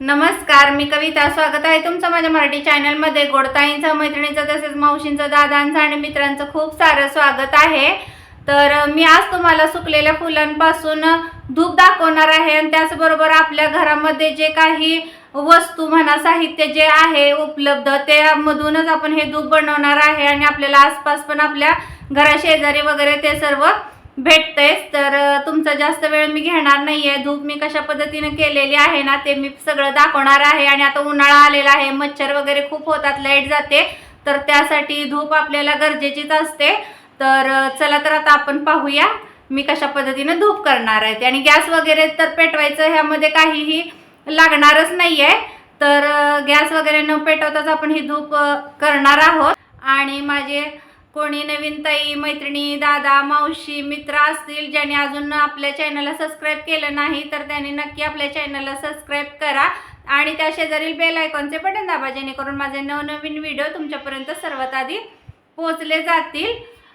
नमस्कार मी कविता. स्वागत आहे तुमचं माझ्या मराठी चॅनलमध्ये. गोडताईंचं मैत्रिणीचं तसेच मावशींचं दादांचं आणि मित्रांचं खूप सारं स्वागत आहे. तर मी आज तुम्हाला सुकलेल्या फुलांपासून धूप दाखवणार आहे आणि त्याचबरोबर आपल्या घरामध्ये जे काही वस्तू म्हणा साहित्य जे आहे उपलब्ध त्यामधूनच आपण हे धूप बनवणार आहे आणि आपल्याला आसपास पण आपल्या घराशेजारी वगैरे ते सर्व भेटतेच तर तुमचा जास्त वेळ मी घेणार नाहीये. धूप मी कशा पद्धतीने केलेली आहे ना ते मी सगळं दाखवणार आहे. आणि आता उन्हाळा आलेला आहे मच्छर वगैरे खूप होतात लाइट जाते. तर त्यासाठी धूप आपल्याला गरजेचीच असते. तर चला तर आता आपण पाहूया मी कशा पद्धतीने धूप करणार आहे आणि गॅस वगैरे तर पेटवायचं ह्यामध्ये काहीही लागणारच नाही आहे तर गॅस वगैरे न पेटवताच आपण ही धूप करणार आहोत. आणि माझे कोणी नवीन ताई मैत्रिणी दादा मावशी मित्र असतील ज्यांनी अजून आपल्या चॅनलला सबस्क्राईब केलं नाही तर त्यांनी नक्की आपल्या चॅनलला सबस्क्राईब करा. आणि त्या शेजारील बेल आयकॉनचे बटन दाबा जेणेकरून माझे नवनवीन व्हिडिओ तुमच्यापर्यंत सर्वात आधी पोचले जातील.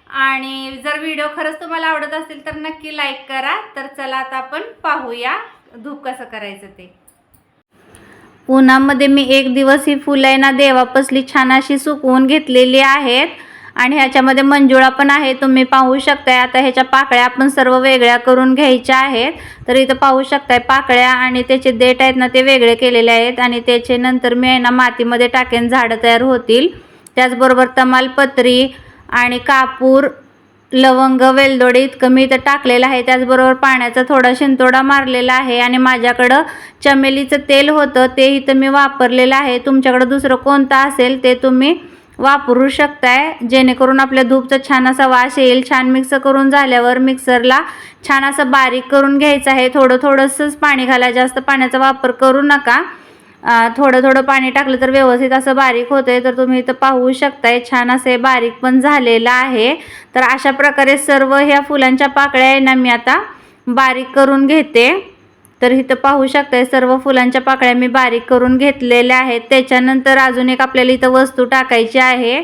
आणि जर व्हिडिओ खरंच तुम्हाला आवडत असेल तर नक्की लाईक करा. तर चला आता आपण पाहूया धूप कसं करायचं ते. उन्हामध्ये मी एक दिवस ही फुलं आहे ना देवापसली छान अशी सुकवून घेतलेली आहेत. आणि ह्याच्यामध्ये मंजुळा पण आहे तुम्ही पाहू शकताय. आता ह्याच्या पाकळ्या आपण सर्व वेगळ्या करून घ्यायच्या आहेत. तर इथं पाहू शकताय पाकळ्या आणि त्याचे देठ आहेत ना ते वेगळे केलेले आहेत. आणि त्याचे नंतर मी आहे ना मातीमध्ये टाकेन झाडं तयार होतील. त्याचबरोबर तमालपत्री आणि कापूर लवंग वेलदोडे इतकं मी इथं टाकलेलं आहे. त्याचबरोबर पाण्याचा थोडा शिंतोडा मारलेला आहे आणि माझ्याकडं चमेलीचं तेल होतं ते इथं मी वापरलेलं आहे. तुमच्याकडं दुसरं कोणतं असेल ते तुम्ही वापरू शकताय. जेणेकरून आपल्या धूपचा छान असा वास येईल. छान मिक्स करून झाल्यावर मिक्सरला छान असं बारीक करून घ्यायचं आहे. थोडं थोडंसंच पाणी घाला जास्त पाण्याचा वापर करू नका. थोडं थोडं पाणी टाकलं तर व्यवस्थित असं बारीक होतंय. तर तुम्ही इथं पाहू शकताय छान असं हे बारीक पण झालेलं आहे. तर अशा प्रकारे सर्व ह्या फुलांच्या पाकळ्या आहे ना मी आता बारीक करून घेते. तर इथं पाहू शकताय सर्व फुलांच्या पाकळ्या मी बारीक करून घेतलेल्या आहेत. त्याच्यानंतर अजून एक आपल्याला इथं वस्तू टाकायची आहे.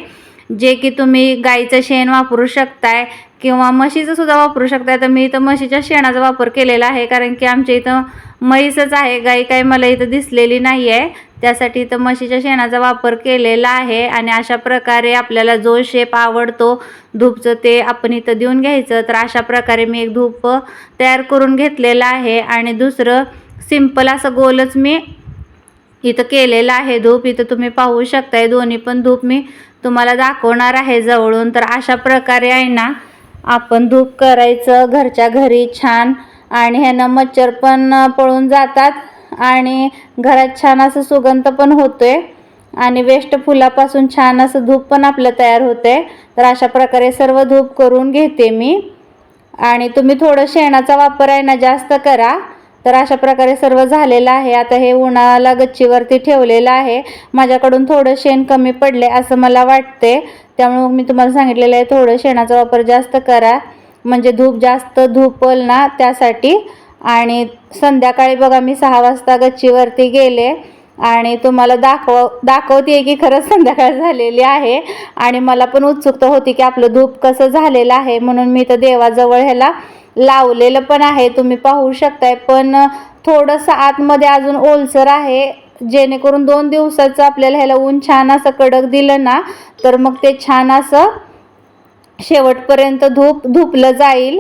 जे की तुम्ही गाईचं शेण वापरू शकताय किंवा म्हशीचं सुद्धा वापरू शकताय. तर मी इथं म्हशीच्या शेणाचा वापर केलेला आहे कारण की आमच्या इथं म्हैसच आहे. गाई काही मला इथं दिसलेली नाही आहे त्यासाठी इथं म्हशीच्या शेणाचा वापर केलेला आहे आणि अशा प्रकारे आपल्याला जो शेप आवडतो धूपचं ते आपण इथं देऊन घ्यायचं. तर अशा प्रकारे मी एक धूप तयार करून घेतलेलं आहे आणि दुसरं सिंपल असं गोलच मी इथं केलेलं आहे. धूप इथं तुम्ही पाहू शकताय. दोन्ही पण धूप मी तुम्हाला दाखवणार आहे जवळून. तर अशा प्रकारे आहे ना आपण धूप करायचं घरच्या घरी छान. आणि ह्यानं मच्छर पण पळून जातात. आणि घरात छान असं सुगंध पण होतोय. आणि वेस्ट फुलापासून छान असं धूप पण आपलं तयार होतंय. तर अशा प्रकारे सर्व धूप करून घेते मी. आणि तुम्ही थोडं शेणाचा वापर आहे ना जास्त करा. तर अशा प्रकारे सर्व झालेलं आहे. आता हे उन्हाळ्याला गच्चीवरती ठेवलेलं आहे. माझ्याकडून थोडं शेण कमी पडले असं मला वाटते. त्यामुळे मी तुम्हाला सांगितलेलं आहे थोडं शेणाचा वापर जास्त करा. म्हणजे धूप जास्त धूपल ना त्यासाठी. आणि संध्याकाळी बघा मी सहा वाजता गच्चीवरती गेले. आणि तुम्हाला दाखव दाखवते की खरंच संध्याकाळ झालेली आहे. आणि मला पण उत्सुकता होती की आपलं धूप कसं झालेलं आहे म्हणून मी तर देवाजवळ ह्याला लावलेलं पण आहे तुम्ही पाहू शकताय. पण थोडंसं आतमध्ये अजून ओलसर आहे. जेणेकरून दोन दिवसाचं आपल्याला ह्याला ऊन छान असं कडक दिलं ना तर मग ते छान असं शेवटपर्यंत धूप धुपलं जाईल.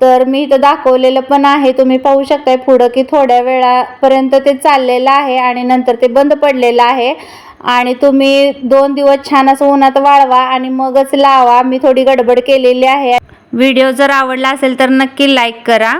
तर मी इथं दाखवलेलं पण आहे. तुम्ही पाहू शकताय पुढं की थोड्या वेळापर्यंत ते चाललेलं आहे आणि नंतर ते बंद पडलेलं आहे. आणि तुम्ही दोन दिवस छान असं उन्हात वाळवा आणि मगच लावा. मी थोडी गडबड केलेली आहे. व्हिडिओ जर आवडला असेल तर नक्की लाईक करा.